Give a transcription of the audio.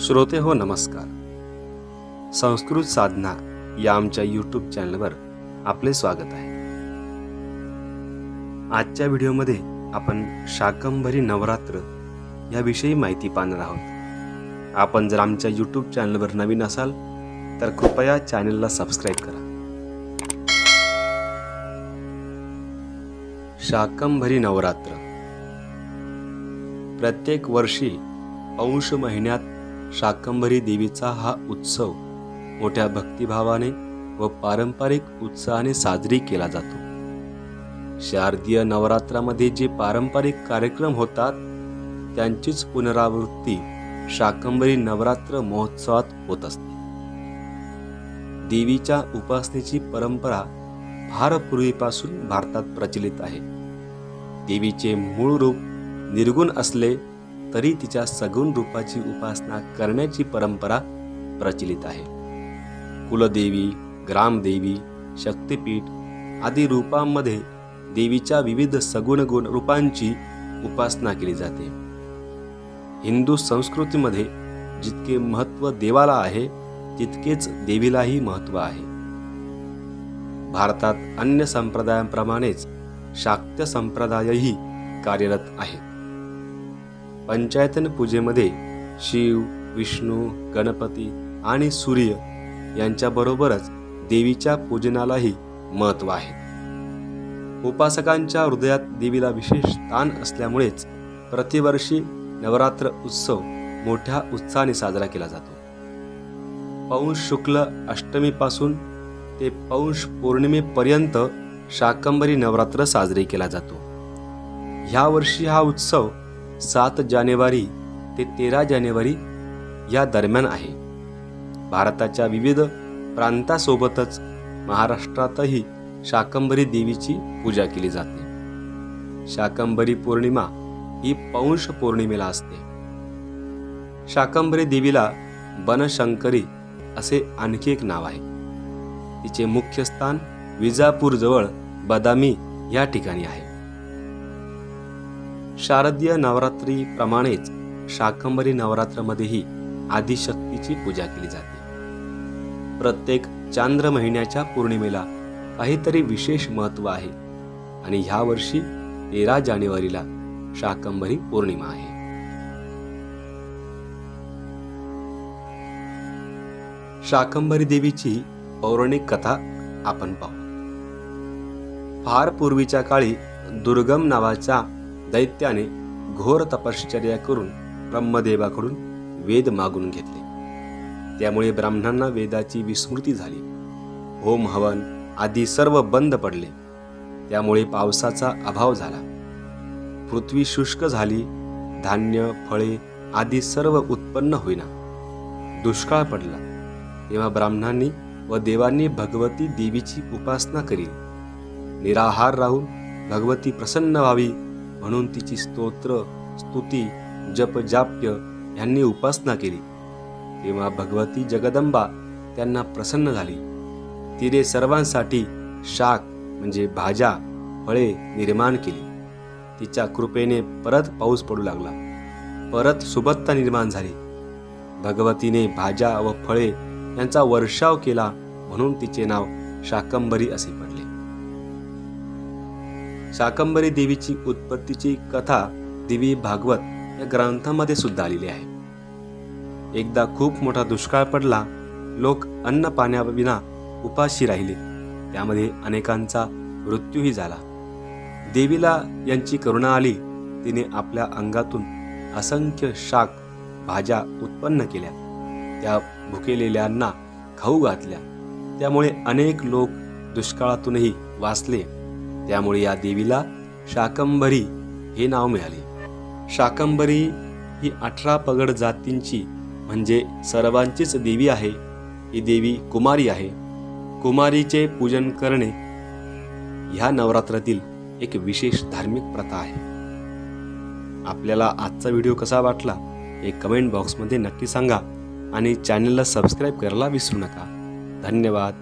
श्रोते हो नमस्कार. संस्कृत साधना या आमच्या यूट्यूब चॅनलवर आपले स्वागत आहे. आजच्या व्हिडिओमध्ये आपण शाकंभरी नवरात्र याविषयी माहिती पाहणार आहोत. आपण जर आमच्या यूट्यूब चॅनलवर नवीन असाल तर कृपया चॅनलला सबस्क्राईब करा. शाकंभरी नवरात्र. प्रत्येक वर्षी अंश महिन्यात शाकंभरी देवीचा हा उत्सव मोठ्या भक्तिभावाने व पारंपरिक उत्साहाने साजरी केला जातो. शारदीय नवरात्रामध्ये जे पारंपरिक कार्यक्रम होतात त्यांचीच पुनरावृत्ती शाकंभरी नवरात्र महोत्सवात होत असते. देवीच्या उपासनेची परंपरा फार पूर्वीपासून भारतात प्रचलित आहे. देवीचे मूळ रूप निर्गुण असले तरी तिच्या सगुण रूपाची उपासना करण्याची परंपरा प्रचलित आहे. कुलदेवी ग्रामदेवी शक्तिपीठ आदी रूपांमध्ये देवीच्या विविध सगुण गुण रूपांची उपासना केली जाते. हिंदू संस्कृतीमध्ये जितके महत्त्व देवाला आहे तितकेच देवीलाही महत्त्व आहे. भारतात अन्य संप्रदायांप्रमाणेच शाक्त संप्रदायही कार्यरत आहेत पंचायतन पूजेमध्ये शिव विष्णू गणपती आणि सूर्य यांच्याबरोबरच देवीच्या पूजनालाही महत्त्व आहे. उपासकांच्या हृदयात देवीला विशेष स्थान असल्यामुळेच प्रतिवर्षी नवरात्र उत्सव मोठ्या उत्साहाने साजरा केला जातो. पौष शुक्ल अष्टमीपासून ते पौष पौर्णिमेपर्यंत शाकंभरी नवरात्र साजरी केला जातो. ह्या वर्षी हा उत्सव सात जानेवारी ते तेरा जानेवारी या दरम्यान आहे. भारताच्या विविध प्रांतासोबतच महाराष्ट्रातही शाकंभरी देवीची पूजा केली जाते. शाकंभरी पौर्णिमा ही पौंष पौर्णिमेला असते. शाकंभरी देवीला बनशंकरी असे आणखी एक नाव आहे. तिचे मुख्य स्थान विजापूरजवळ बदामी या ठिकाणी आहे. शारदीय नवरात्रीप्रमाणेच शाकंभरी नवरात्रमध्येही आदिशक्तीची पूजा केली जाते. प्रत्येक चांद्र महिन्याच्या पौर्णिमेला काहीतरी विशेष महत्त्व आहे आणि ह्या वर्षी तेरा जानेवारीला शाकंभरी पौर्णिमा आहे. शाकंभरी देवीची पौराणिक कथा आपण पाहू. फार पूर्वीच्या काळी दुर्गम नावाच्या दैत्याने घोर तपश्चर्या करून ब्रह्मदेवाकडून वेद मागून घेतले. त्यामुळे ब्राह्मणांना वेदाची विस्मृती झाली. होम हवन आदी सर्व बंद पडले. त्यामुळे पावसाचा अभाव झाला. पृथ्वी शुष्क झाली धान्य फळे आदी सर्व उत्पन्न होईना. दुष्काळ पडला. तेव्हा ब्राह्मणांनी व देवांनी भगवती देवीची उपासना करील निराहार राहून भगवती प्रसन्न व्हावी म्हणून तिची स्तोत्र स्तुती जप जाप्य यांनी उपासना केली. तेव्हा भगवती जगदंबा त्यांना प्रसन्न झाली. तिने सर्वांसाठी शाक म्हणजे भाज्या फळे निर्माण केली. तिच्या कृपेने परत पाऊस पडू लागला. परत सुबत्ता निर्माण झाली. भगवतीने भाज्या व फळे यांचा वर्षाव केला म्हणून तिचे नाव शाकंभरी असे पडले. शाकंभरी देवीची उत्पत्तीची कथा देवी भागवत या ग्रंथामध्ये सुद्धा आलेली आहे. एकदा खूप मोठा दुष्काळ पडला लोक अन्न पाण्याविना उपाशी राहिले. त्यामध्ये अनेकांचा मृत्यूही झाला. देवीला यांची करुणा आली तिने आपल्या अंगातून असंख्य शाक भाज्या उत्पन्न केल्या. त्या भुकेलेल्यांना खाऊ घातल्या. त्यामुळे अनेक लोक दुष्काळातूनही वाचले. त्यामुळे या देवीला शाकंभरी हे नाव मिळाले. शाकंभरी ही अठरा पगड जातींची म्हणजे सर्वांचीच देवी आहे. ही देवी कुमारी आहे. कुमारीचे पूजन करणे ह्या नवरात्रातील एक विशेष धार्मिक प्रथा आहे. आपल्याला आजचा व्हिडिओ कसा वाटला हे कमेंट बॉक्समध्ये नक्की सांगा आणि चॅनलला सबस्क्राईब करायला विसरू नका. धन्यवाद.